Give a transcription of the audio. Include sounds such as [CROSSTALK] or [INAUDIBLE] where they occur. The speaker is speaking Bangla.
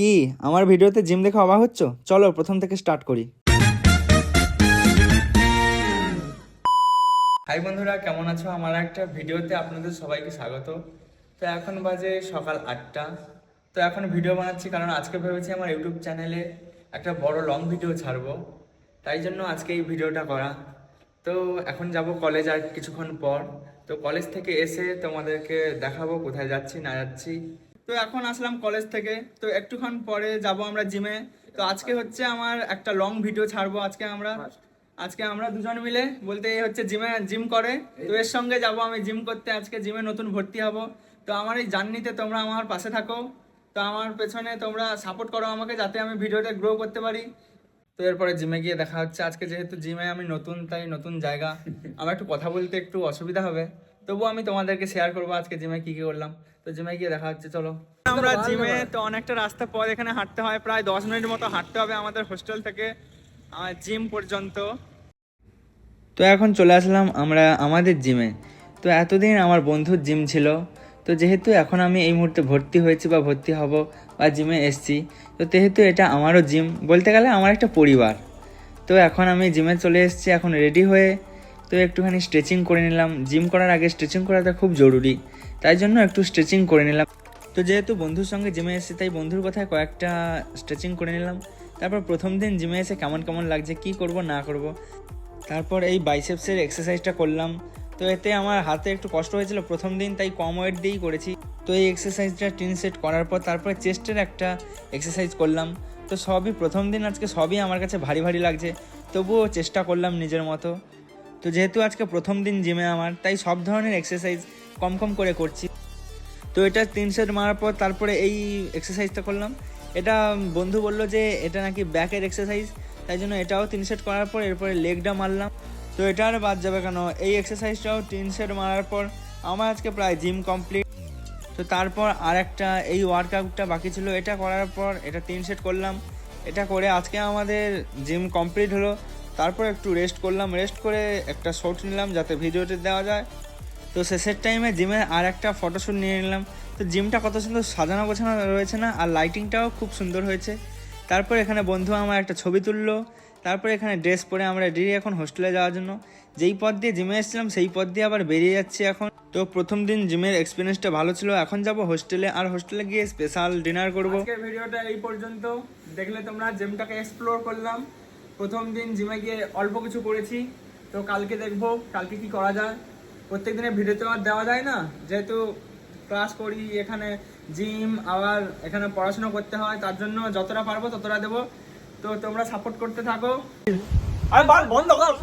কি, আমার ভিডিওতে জিম দেখে অবাক হচ্ছ? চলো, প্রথম থেকে স্টার্ট করি। হাই বন্ধুরা, কেমন আছো? আমার একটা ভিডিওতে আপনাদের সবাইকে স্বাগত। তো এখন বাজে সকাল আটটা। তো এখন ভিডিও বানাচ্ছি কারণ আজকে ভেবেছি আমার ইউটিউব চ্যানেলে একটা বড় লং ভিডিও ছাড়বো। তাই জন্য আজকে এই ভিডিওটা করা। তো এখন যাব কলেজ আর কিছুক্ষণ পর। তো কলেজ থেকে এসে তোমাদেরকে দেখাবো কোথায় যাচ্ছি, না যাচ্ছি। তো এখন আসলাম কলেজ থেকে। তো একটুক্ষণ পরে যাব আমরা জিমে তো আজকে হচ্ছে আমার একটা লং ভিডিও ছাড়বো আজকে আমরা। আজকে আমরা দুজন মিলে বলতে এই হচ্ছে জিমে জিম করে। তো এর সঙ্গে যাব আমি জিম করতে। আজকে জিমে নতুন ভর্তি হব। তো আমার এই জার্নিতে তোমরা আমার পাশে থাকো। তো আমার পেছনে তোমরা সাপোর্ট করো আমাকে যাতে আমি ভিডিওটা গ্রো করতে পারি। তো এরপরে জিমে গিয়ে দেখা হচ্ছে। আজকে যেহেতু জিমে আমি নতুন তাই নতুন জায়গা। [LAUGHS] আমার একটু কথা বলতে একটু অসুবিধা হবে। তবুও আমি তোমাদেরকে শেয়ার করব আজকে জিমে কি কি করলাম। তো জিমে গিয়ে দেখা হচ্ছে চলো। আমরা জিমে তো অনেকটা রাস্তা পর এখানে হাঁটতে হয় প্রায় দশ মিনিট মতো হাঁটতে হবে আমাদের হোস্টেল থেকে জিম পর্যন্ত। তো এখন চলে আসলাম আমরা আমাদের জিমে তো এতদিন আমার বন্ধুর জিম ছিল তো যেহেতু এখন আমি এই মুহূর্তে ভর্তি হয়েছি বা ভর্তি হব বা জিমে এসছি তো যেহেতু এটা আমারও জিম বলতে গেলে আমার একটা পরিবার। তো এখন আমি জিমে চলে এসেছি এখন রেডি হয়ে তো একটুখানি স্ট্রেচিং করে নিলাম। জিম করার আগে স্ট্রেচিং করাটা খুব জরুরি। তাই জন্য একটু স্ট্রেচিং করে নিলাম। তো যেহেতু বন্ধুর সঙ্গে জিমে এসেছি, তাই বন্ধুর কথায় কয়েকটা স্ট্রেচিং করে নিলাম। তারপর প্রথম দিন জিমে এসে কেমন কেমন লাগছে, কি করব, না করব। তারপর এই বাইসেপসের এক্সারসাইজটা করলাম। তো এতে আমার হাতে একটু কষ্ট হয়েছিল প্রথম দিন, তাই কম ওয়েট দিয়েই করেছি। তো এই এক্সারসাইজটা টিন সেট করার পর তারপরে চেস্টের একটা এক্সারসাইজ করলাম। তো সবই প্রথম দিন আজকে সবই আমার কাছে ভারী ভারী লাগছে। তবুও চেষ্টা করলাম নিজের মতো। তো যেহেতু আজকে প্রথম দিন জিমে আমার, তাই সব ধরনের এক্সারসাইজ কম কম করে করছি। তো এটা তিন সেট মারার পর তারপরে এই এক্সারসাইজটা করলাম। এটা বন্ধু বলল যে এটা নাকি ব্যাকের এক্সারসাইজ তাই জন্য এটাও তিন সেট করার পর এরপরে লেগটা মারলাম। তো এটা আর বাদ যাবে কেন? এই এক্সারসাইজটাও তিন সেট মারার পর আমার আজকে প্রায় জিম কমপ্লিট তো তারপর আর একটা এই ওয়ার্কআউটটা বাকি ছিল, এটা করার পর এটা তিন সেট করলাম। এটা করে আজকে আমাদের জিম কমপ্লিট হলো। তারপর একটু রেস্ট করলাম রেস্ট করে একটা শট নিলাম যাতে ভিডিওটি দেওয়া যায়। তো শেষের টাইমে জিমে আর একটা ফটোশ্যুট নিয়ে নিলাম। তো জিমটা কত সুন্দর সাজানো গোছানো রয়েছে না, আর লাইটিংটাও খুব সুন্দর হয়েছে। তারপর এখানে বন্ধু আমার একটা ছবি তুললো। তারপর এখানে ড্রেস পরে আমরা রেডি এখন হোস্টেলে যাওয়ার জন্য। যেই পথ দিয়ে জিমে এসেছিলাম, সেই পথ দিয়ে আবার বেরিয়ে যাচ্ছি এখন। তো প্রথম দিন জিমের এক্সপিরিয়েন্সটা ভালো ছিল। এখন যাব হোস্টেলে আর হোস্টেলে গিয়ে স্পেশাল ডিনার করব। ভিডিওটা এই পর্যন্ত। দেখলে তোমরা জিমটাকে এক্সপ্লোর করলাম। প্রথম দিন জিমে গিয়ে অল্প কিছু করেছি, তো কালকে দেখব, কালকে কি করা যায়। প্রত্যেক দিনের ভিডিও তো আর দেওয়া যায় না, যেহেতু ক্লাস করি, এখানে জিম আবার এখানে পড়াশোনা করতে হয়, তার জন্য যতটা পারব ততটা দেবো। তো তোমরা সাপোর্ট করতে থাকো। আর বন্ধ কর।